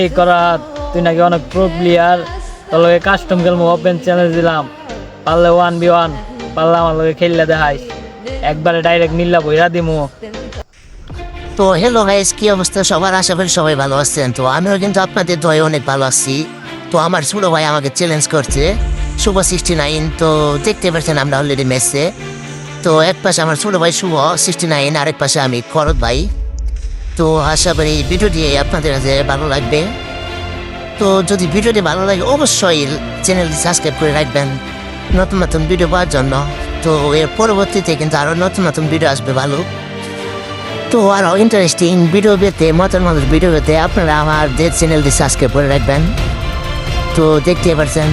এই করা, তুই নাকি অনেক প্রো প্লেয়ার তোর লগে কাস্টম খেলব ওপেন চ্যালেঞ্জ দিলাম। পারলে ওয়ান বি ওয়ান পারলে আমার লগে খেললে দেখাইস। একবারে ডাইরেক্ট নিল্লা বইরা দিমু। তো হ্যালো গাইস কি অবস্থা? সবার আশা করি সবাই ভালো আছেন। তো আমিও কিন্তু আপনাদের দয়ে অনেক ভালো আছি। তো আমার ছোটো ভাই আমাকে চ্যালেঞ্জ করছে, শুভ সিক্সটি নাইন তো দেখতে পাচ্ছেন আমরা অলরেডি মেসে তো এক পাশে আমার ছোটো ভাই শুভ সিক্সটি নাইন আরেক পাশে আমি খরদ ভাই। তো আশা করি ভিডিওটি আপনাদের কাছে ভালো লাগবে। তো যদি ভিডিওটি ভালো লাগে, অবশ্যই চ্যানেলটি সাবস্ক্রাইব করে রাখবেন নতুন নতুন ভিডিও পাওয়ার জন্য। তো এর পরবর্তীতে কিন্তু আরও নতুন নতুন ভিডিও আসবে ভালো। তো আরও ইন্টারেস্টিং ভিডিও পেতে মজার মজার ভিডিও পেতে আপনারা আমার ডেট চ্যানেলটি সাবস্ক্রাইব করে রাখবেন। তো দেখতে পারছেন,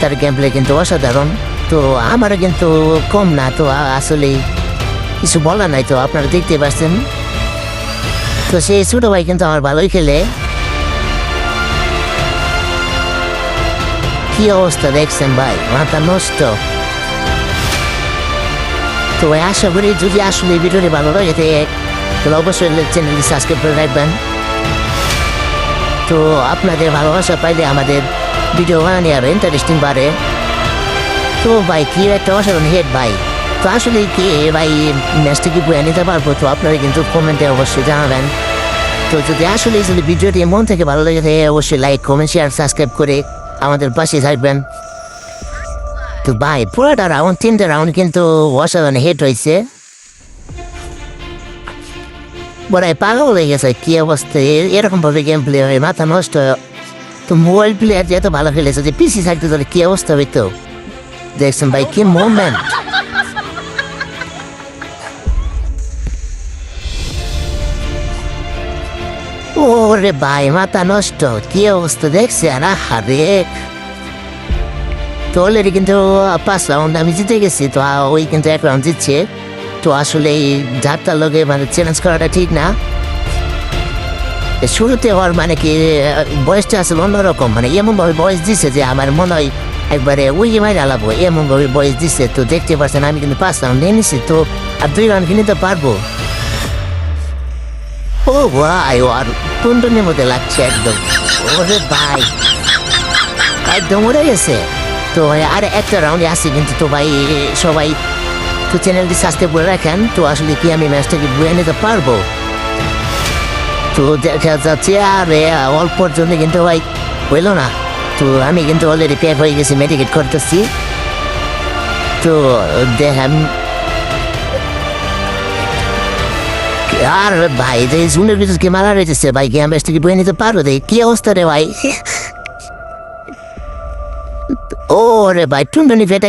তার গেম প্লে কিন্তু অসাধারণ। তো আমারও কিন্তু কম না, তো আসলে কিছু বলার নাই, তো আপনারা দেখতে পাচ্ছেন তো সেই ছোটো ভাই কিন্তু আমার ভালোই খেলে। কি অবস্থা দেখছেন ভাই? মাথা নষ্ট। তো ভাই, আশা করি যদি আসলে এই ভিডিওটি ভালো লাগে তাহলে অবশ্যই চ্যানেলটি সাবস্ক্রাইব করে রাখবেন। তো আপনাদের ভালোবাসা পাইলে আমাদের ভিডিও বানানি আরও ইন্টারেস্টিং বাড়ে। তো ভাই, কি একটা অসাধারণ হেড ভাই। তো আসলে কি ভাই ম্যাচটা কি বয়ে নিতে পারব? তো আপনারা কিন্তু কমেন্টে অবশ্যই জানাবেন। তো যদি আসলে যদি ভিডিওটি মন থেকে ভালো লাগে থাকে, অবশ্যই লাইক কমেন্ট শেয়ার সাবস্ক্রাইব করে আমাদের পাশে থাকবেন। তো ভাই, পুরোটা রাউন্ড তিনটা রাউন্ড কিন্তু অসাধারণ হেড হয়েছে। বড়াই পাগল হয়ে গেছে, কি অবস্থা? এ- এরকম ভাবে গেম প্লে হয়, মাথা নষ্ট। তো মোবাইল প্লেয়ার যে এত ভালো খেলেছে, যে পিসি থাকতে তাহলে কি অবস্থা হইতো? দেখছেন ভাই, কি মুভমেন্ট ওরে ভাই, মাথা নষ্ট। কি অবস্থা দেখছে? না হারে। তো অলরেডি কিন্তু পাঁচ রাউন্ড আমি জিতে গেছি, তো ওই কিন্তু এক রাউন্ড জিতছে। তো আসলে এই যাত্রার লগে মানে চ্যালেঞ্জ করাটা ঠিক না। শুরুতে ওর মানে কি বয়সটা আসলে অন্যরকম। মানে এমনভাবে বয়স দিছে যে আমার মনে হয় একবারে ওই মাইরে আলাবো এমনভাবে বয়স দিছে, তো দেখতে পাচ্ছেন আমি কিন্তু পাঁচ রাউন্ড নিয়ে নিছি, তো আর দুই রাউন্ড কিনে তো পারব। ও ভাই আর টুনটুনির মধ্যে লাগছে একদম। ওরে ভাই। একদম উড়ে গেছে। তো ভাই, আর একটা রাউন্ডে আসি কিন্তু তো ভাই, সবাই তো চ্যানেলটি সাবস্ক্রাইব করে রাখেন। তো আসলে কি আমি ম্যাচটাকে বয়ে নিতে পারব? তো দেখা যাচ্ছে, আর অল্পর জন্য কিন্তু ভাই হইল না। তো আমি কিন্তু অলরেডি প্যাক হয়ে গেছি মেডিকেট করতেছি। তো, দেখেন আর ভাই, যে জুনের ভিতর কে মারা রয়েছে, ভাই কি বেশ থেকে বয়ে নিতে পারো দেখ, কি অবস্থা রে ভাই? ও রে ভাই, টুনটুনি ফেটে